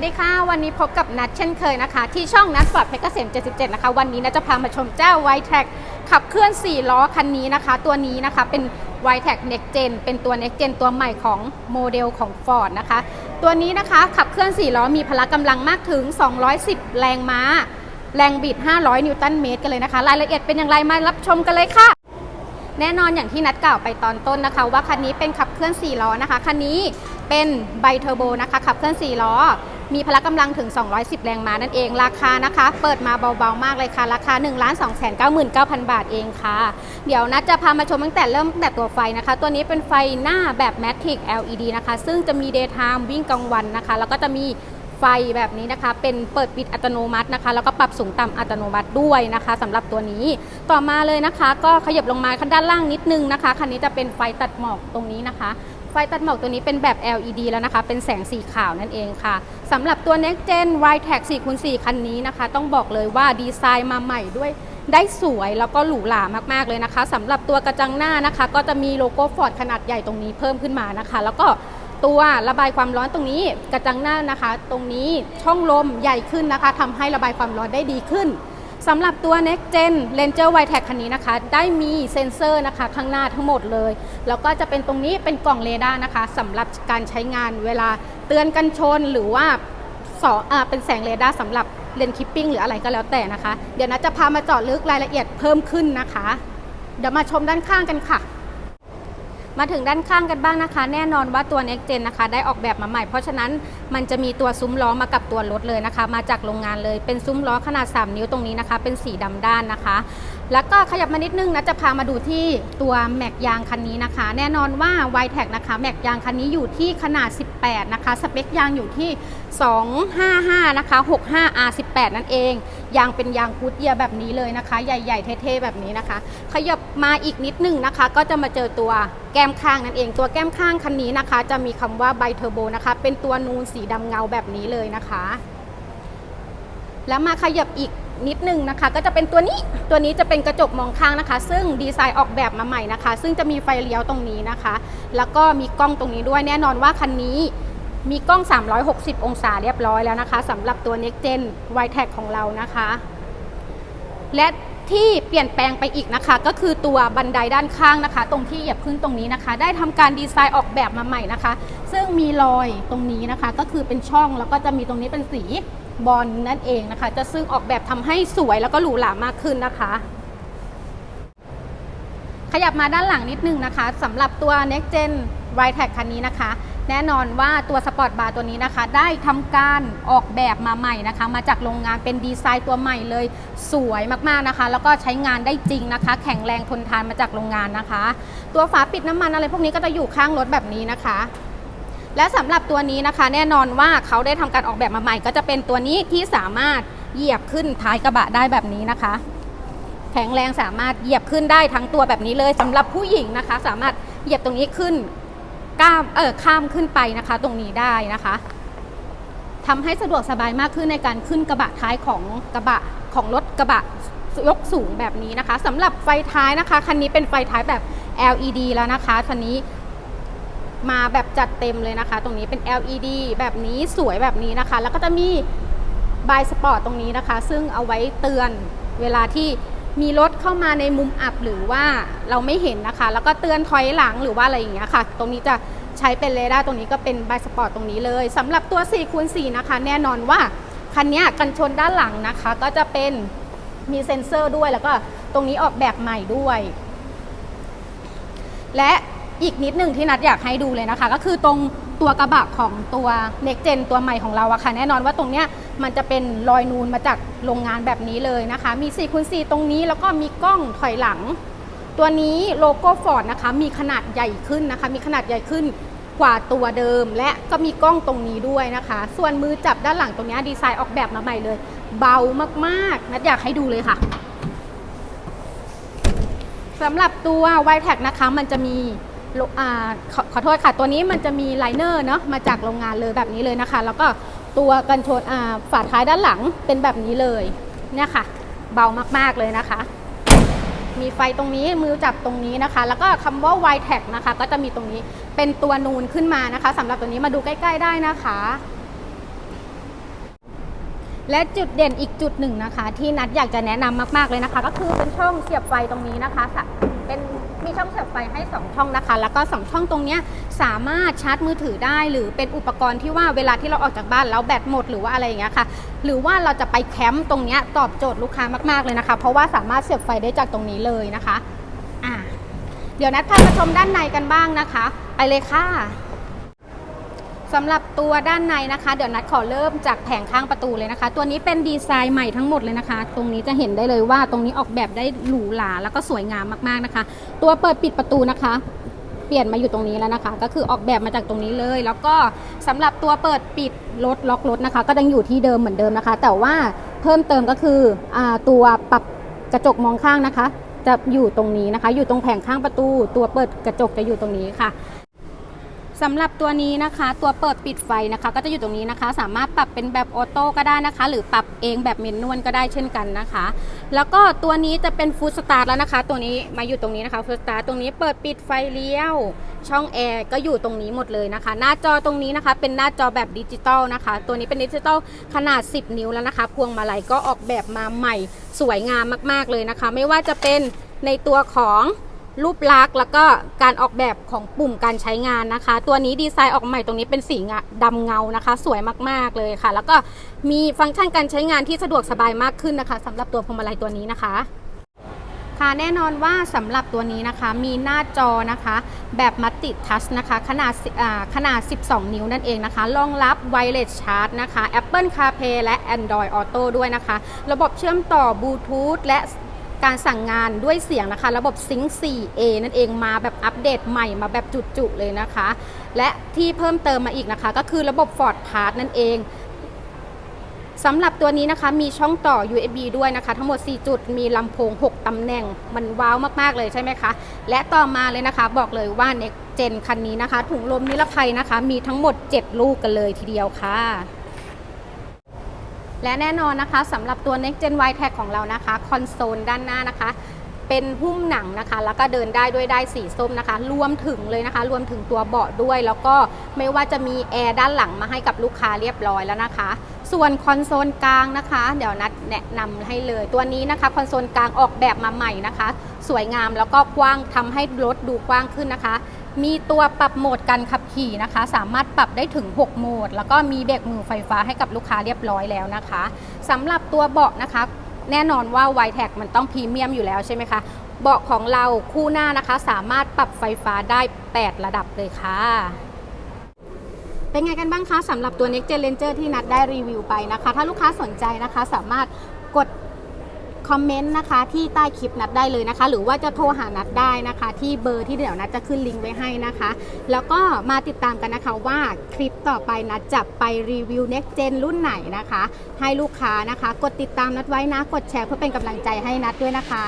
วัสดีค่ะ วันนี้พบกับนัดเช่นเคยนะคะ ที่ช่องนัดฟอร์ดเพชรเกษม 77 นะคะ วันนี้นัดจะพามาชมเจ้า y t r a c ขับเคลื่อน 4 ล้อคันนี้นะคะ ตัวนี้นะคะเป็น y t r a c Next Gen เป็นตัว Next Gen ตัวใหม่ของโมเดลของ Ford นะคะ ตัวนี้นะคะขับเคลื่อน 4 ล้อมีพละกำลังมากถึง 210 แรงม้า แรงบิด 500 นิวตันเมตรกันเลยนะคะ รายละเอียดเป็นอย่างไรมารับชมกันเลยค่ะ แน่นอนอย่างที่นัดกล่าวไปตอนต้นนะคะ ว่าคันนี้เป็นขับเคลื่อน 4 ล้อนะคะ คันนี้เป็นไบเทอร์โบนะคะ ขับเคลื่อน 4 ล้อ มีพละกำลังถึง 210 แรงม้านั่นเอง ราคานะคะ เปิดมาเบาๆมากเลยค่ะ ราคา 1 2 9 9 0 0 0 บาทเองค่ะ เดี๋ยวนัดจะพามาชมตั้งแต่เริ่มตั้งแต่ตัวไฟนะคะ ตัวนี้เป็นไฟหน้าแบบ Matic LED นะคะ ซึ่งจะมี daytime วิ่งกลางวันนะคะ แล้วก็จะมีไฟแบบนี้นะคะ เป็นเปิดปิดอัตโนมัตินะคะ แล้วก็ปรับสูงต่ำอัตโนมัติด้วยนะคะสำหรับตัวนี้ต่อมาเลยนะคะ ก็ขยับลงมาข้างด้านล่างนิดนึงนะคะคันนี้จะเป็นไฟตัดหมอกตรงนี้นะคะ ฟตัดหมอกตัวนี้เป็นแบบ LED แล้วนะคะ เป็นแสงสีขาวนั่นเองค่ะสำหรับตัว Next Gen y t a g 4 x 4 คันนี้นะคะ ต้องบอกเลยว่าดีไซน์มาใหม่ด้วยได้สวยแล้วก็หรูหรามาก ๆ เลยนะคะสำหรับตัวกระจังหน้านะคะ ก็จะมีโลโก้ฟอร์ดขนาดใหญ่ตรงนี้เพิ่มขึ้นมานะคะ แล้วก็ตัวระบายความร้อนตรงนี้กระจังหน้านะคะ ตรงนี้ช่องลมใหญ่ขึ้นนะคะทำให้ระบายความร้อนได้ดีขึ้น สำหรับตัว Next Gen Ranger y t a g คันนี้นะคะ ได้มีเซ็นเซอร์นะคะ ข้างหน้าทั้งหมดเลย แล้วก็จะเป็นตรงนี้เป็นกล่องเรดาร์นะคะสำหรับการใช้งานเวลาเตือนกันชนหรือว่าสออเป็นแสงเรดาร์สำหรับเลนคิปปิ้งหรืออะไรก็แล้วแต่นะคะ เดี๋ยวนะจะพามาเจาะลึกรายละเอียดเพิ่มขึ้นนะคะ เดี๋ยวมาชมด้านข้างกันค่ะ มาถึงด้านข้างกันบ้างนะคะ แน่นอนว่าตัว Next Gen นะคะ ได้ออกแบบมาใหม่ เพราะฉะนั้นมันจะมีตัวซุ้มล้อมากับตัวรถเลยนะคะ มาจากโรงงานเลยเป็นซุ้มล้อขนาด 3 นิ้วตรงนี้นะคะ เป็นสีดำด้านนะคะ แล้วก็ขยับมานิดนึงนะจะพามาดูที่ตัวแม็กยางคันนี้นะคะ แน่นอนว่า y t a g นะคะแม็กยางคันนี้อยู่ที่ขนาด 18 นะคะ สเปคยางอยู่ที่ 255 นะคะ 65 R18 นั่นเอง ยางเป็นยางกูดเยียแบบนี้เลยนะคะ ใหญ่ ๆ เท่ๆ แบบนี้นะคะ ขยับมาอีกนิดนึงนะคะ ก็จะมาเจอตัวแก้มข้างนั่นเอง ตัวแก้มข้างคันนี้นะคะ จะมีคำว่าไบเทอร์โบนะคะ เป็นตัวนูนสีดำเงาแบบนี้เลยนะคะ แล้วมาขยับอีก นิดนึงนะคะ ก็จะเป็นตัวนี้ตัวนี้จะเป็นกระจกมองข้างนะคะ ซึ่งดีไซน์ออกแบบมาใหม่นะคะ ซึ่งจะมีไฟเลี้ยวตรงนี้นะคะ แล้วก็มีกล้องตรงนี้ด้วยแน่นอนว่าคันนี้มีกล้อง 360 องศาเรียบร้อยแล้วนะคะสำหรับตัว Next Gen y t a g ของเรานะคะ และที่เปลี่ยนแปลงไปอีกนะคะ ก็คือตัวบันไดด้านข้างนะคะ ตรงที่เหยียบขึ้นตรงนี้นะคะ ได้ทำการดีไซน์ออกแบบมาใหม่นะคะ ซึ่งมีรอยตรงนี้นะคะ ก็คือเป็นช่องแล้วก็จะมีตรงนี้เป็นสี บอลนั่นเองนะคะ จะซึ่งออกแบบทำให้สวยแล้วก็หรูหรามากขึ้นนะคะ ขยับมาด้านหลังนิดนึงนะคะสำหรับตัว Next Gen y t a g คันนี้นะคะ แน่นอนว่าตัวสปอร์ตบาร์ตัวนี้นะคะ ได้ทำการออกแบบมาใหม่นะคะ มาจากโรงงานเป็นดีไซน์ตัวใหม่เลย สวยมากๆนะคะ แล้วก็ใช้งานได้จริงนะคะ แข็งแรงทนทานมาจากโรงงานนะคะ ตัวฝาปิดน้ำมันอะไรพวกนี้ก็จะอยู่ข้างรถแบบนี้นะคะ และสำหรับตัวนี้นะคะ แน่นอนว่าเขาได้ทำการออกแบบมาใหม่ ก็จะเป็นตัวนี้ที่สามารถเหยียบขึ้นท้ายกระบะได้แบบนี้นะคะ แข็งแรงสามารถเหยียบขึ้นได้ทั้งตัวแบบนี้เลยสำหรับผู้หญิงนะคะ สามารถเหยียบตรงนี้ขึ้นก้ามเออข้ามขึ้นไปนะคะ ตรงนี้ได้นะคะทำให้สะดวกสบายมากขึ้นในการขึ้นกระบะท้ายของกระบะของรถกระบะยกสูงแบบนี้นะคะสำหรับไฟท้ายนะคะ คันนี้เป็นไฟท้ายแบบ LED แล้วนะคะคันนี้ มาแบบจัดเต็มเลยนะคะ ตรงนี้เป็น LED แบบนี้สวยแบบนี้นะคะ แล้วก็จะมีบายสปอร์ตตรงนี้นะคะ ซึ่งเอาไว้เตือนเวลาที่มีรถเข้ามาในมุมอับหรือว่าเราไม่เห็นนะคะ แล้วก็เตือนถอยหลังหรือว่าอะไรอย่างเงี้ยค่ะ ตรงนี้จะใช้เป็นเรดาร์ตรงนี้ก็เป็นบายสปอร์ตตรงนี้เลยสำหรับตัว4คูณ4นะคะ แน่นอนว่าคันนี้กันชนด้านหลังนะคะ ก็จะเป็นมีเซ็นเซอร์ด้วยแล้วก็ตรงนี้ออกแบบใหม่ด้วย และ อีกนิดหนึ่งที่นัดอยากให้ดูเลยนะคะ ก็คือตรงตัวกระบะของตัว Next Gen ตัวใหม่ของเราอะค่ะ แน่นอนว่าตรงเนี้ยมันจะเป็นรอยนูนมาจากโรงงานแบบนี้เลยนะคะ มี4คูณ4ตรงนี้แล้วก็มีกล้องถอยหลัง ตัวนี้โลโก้ฟอร์ดนะคะมีขนาดใหญ่ขึ้นนะคะ มีขนาดใหญ่ขึ้นกว่าตัวเดิม และก็มีกล้องตรงนี้ด้วยนะคะ ส่วนมือจับด้านหลังตรงนี้ดีไซน์ออกแบบมาใหม่เลย เบามากๆ นัดอยากให้ดูเลยค่ะสำหรับตัว y t a g นะคะมันจะมี ขอขอโทษค่ะ ตัวนี้มันจะมีไลเนอร์เนาะมาจากโรงงานเลยแบบนี้เลยนะคะ แล้วก็ตัวกันชนฝาท้ายด้านหลังเป็นแบบนี้เลยเนี่ยค่ะ เบามากๆเลยนะคะ มีไฟตรงนี้มือจับตรงนี้นะคะ แล้วก็คำว่า y t a g นะคะ ก็จะมีตรงนี้เป็นตัวนูนขึ้นมานะคะสำหรับตัวนี้มาดูใกล้ ๆ ได้นะคะ และจุดเด่นอีกจุดหนึ่งนะคะ ที่นัดอยากจะแนะนำมาก ๆเลยนะคะ ก็คือเป็นช่องเสียบไฟตรงนี้นะคะเป็น มีช่องเสียบไฟให้ 2 ช่องนะคะ แล้วก็ 2 ช่องตรงนี้สามารถชาร์จมือถือได้หรือเป็นอุปกรณ์ที่ว่าเวลาที่เราออกจากบ้านแล้วแบตหมดหรือว่าอะไรอย่างเงี้ยค่ะ หรือว่าเราจะไปแคมป์ตรงนี้ตอบโจทย์ลูกค้ามากๆเลยนะคะ เพราะว่าสามารถเสียบไฟได้จากตรงนี้เลยนะคะอะเดี๋ยวนัดพามาชมด้านในกันบ้างนะคะ ไปเลยค่ะ สำหรับตัวด้านในนะคะ เดี๋ยวนัดขอเริ่มจากแผงข้างประตูเลยนะคะ ตัวนี้เป็นดีไซน์ใหม่ทั้งหมดเลยนะคะ ตรงนี้จะเห็นได้เลยว่าตรงนี้ออกแบบได้หรูหราแล้วก็สวยงามมากๆนะคะ ตัวเปิดปิดประตูนะคะ เปลี่ยนมาอยู่ตรงนี้แล้วนะคะ ก็คือออกแบบมาจากตรงนี้เลย แล้วก็สำหรับตัวเปิดปิดรถล็อกรถนะคะ ก็ยังอยู่ที่เดิมเหมือนเดิมนะคะ แต่ว่าเพิ่มเติมก็คืออตัวปรับกระจกมองข้างนะคะ จะอยู่ตรงนี้นะคะ อยู่ตรงแผงข้างประตู ตัวเปิดกระจกจะอยู่ตรงนี้ค่ะ สำหรับตัวนี้นะคะ ตัวเปิดปิดไฟนะคะ ก็จะอยู่ตรงนี้นะคะ สามารถปรับเป็นแบบออโต้ก็ได้นะคะ หรือปรับเองแบบเมนนวลก็ได้เช่นกันนะคะ แล้วก็ตัวนี้จะเป็นฟู d สตาร์ทแล้วนะคะ ตัวนี้มาอยู่ตรงนี้นะคะฟู d สตาร์ทตรงนี้เปิดปิดไฟเลี้ยว ช่องแอร์ก็อยู่ตรงนี้หมดเลยนะคะ หน้าจอตรงนี้นะคะ เป็นหน้าจอแบบดิจิตอลนะคะ ตัวนี้เป็นดิจิตอลขนาด 10 นิ้วแล้วนะคะ พวงมาลัยก็ออกแบบมาใหม่สวยงามมาก ๆเลยนะคะ ไม่ว่าจะเป็นในตัวของ รูปลักษณ์แล้วก็การออกแบบของปุ่มการใช้งานนะคะ ตัวนี้ดีไซน์ออกใหม่ตรงนี้เป็นสีดำเงานะคะ สวยมากๆเลยค่ะ แล้วก็มีฟังก์ชันการใช้งานที่สะดวกสบายมากขึ้นนะคะสำหรับตัวพวงมาลัยตัวนี้นะคะค่ะแน่นอนว่าสำหรับตัวนี้นะคะมีหน้าจอนะคะ แบบมัลติทัชนะคะขนาดขนาด 12 นิ้วนั่นเองนะคะรองรับไวเลสชาร์จนะคะ Apple CarPlay และ Android Auto ด้วยนะคะ ระบบเชื่อมต่อบลูทูธและ การสั่งงานด้วยเสียงนะคะ ระบบ Sync 4A นั่นเองมาแบบอัปเดตใหม่มาแบบจุๆเลยนะคะ และที่เพิ่มเติมมาอีกนะคะ ก็คือระบบ Ford Pass นั่นเองสำหรับตัวนี้นะคะมีช่องต่อ USB ด้วยนะคะ ทั้งหมด 4 จุดมีลำโพง 6 ตำแหน่งมันว้าวมาก ๆ เลยใช่ไหมคะ และต่อมาเลยนะคะ บอกเลยว่า Next Gen คันนี้นะคะ ถุงลมนิรภัยนะคะ มีทั้งหมด 7 ลูกกันเลยทีเดียวค่ะ และแน่นอนนะคะสำหรับตัว Next Gen Y Tag ของเรานะคะคอนโซลด้านหน้านะคะ เป็นหุ้มหนังนะคะ แล้วก็เดินได้ด้วยได้สีส้มนะคะ รวมถึงเลยนะคะ รวมถึงตัวเบาะด้วย แล้วก็ไม่ว่าจะมีแอร์ด้านหลังมาให้กับลูกค้าเรียบร้อยแล้วนะคะ ส่วนคอนโซลกลางนะคะ เดี๋ยวนัดแนะนำให้เลยตัวนี้นะคะคอนโซลกลางออกแบบมาใหม่นะคะ สวยงามแล้วก็กว้างทำให้รถดูกว้างขึ้นนะคะ มีตัวปรับโหมดการขับขี่นะคะ สามารถปรับได้ถึง 6 โหมด แล้วก็มีเบรกมือไฟฟ้าให้กับลูกค้าเรียบร้อยแล้วนะคะสำหรับตัวเบาะนะคะ แน่นอนว่า y t e c มันต้องพรีเมียมอยู่แล้วใช่ไหมคะเบาะของเราคู่หน้านะคะ สามารถปรับไฟฟ้าได้ 8 ระดับเลยค่ะ เป็นไงกันบ้างคะสำหรับตัว Next Gen Ranger ที่นัดได้รีวิวไปนะคะ ถ้าลูกค้าสนใจนะคะสามารถกด คอมเมนต์นะคะที่ใต้คลิปนัดได้เลยนะคะ หรือว่าจะโทรหานัดได้นะคะ ที่เบอร์ที่เดี๋ยวนัดจะขึ้นลิงก์ไว้ให้นะคะ แล้วก็มาติดตามกันนะคะว่าคลิปต่อไปนัดจะไปรีวิว Next Gen รุ่นไหนนะคะ ให้ลูกค้านะคะ กดติดตามนัดไว้นะ กดแชร์เพื่อเป็นกำลังใจให้นัดด้วยนะคะ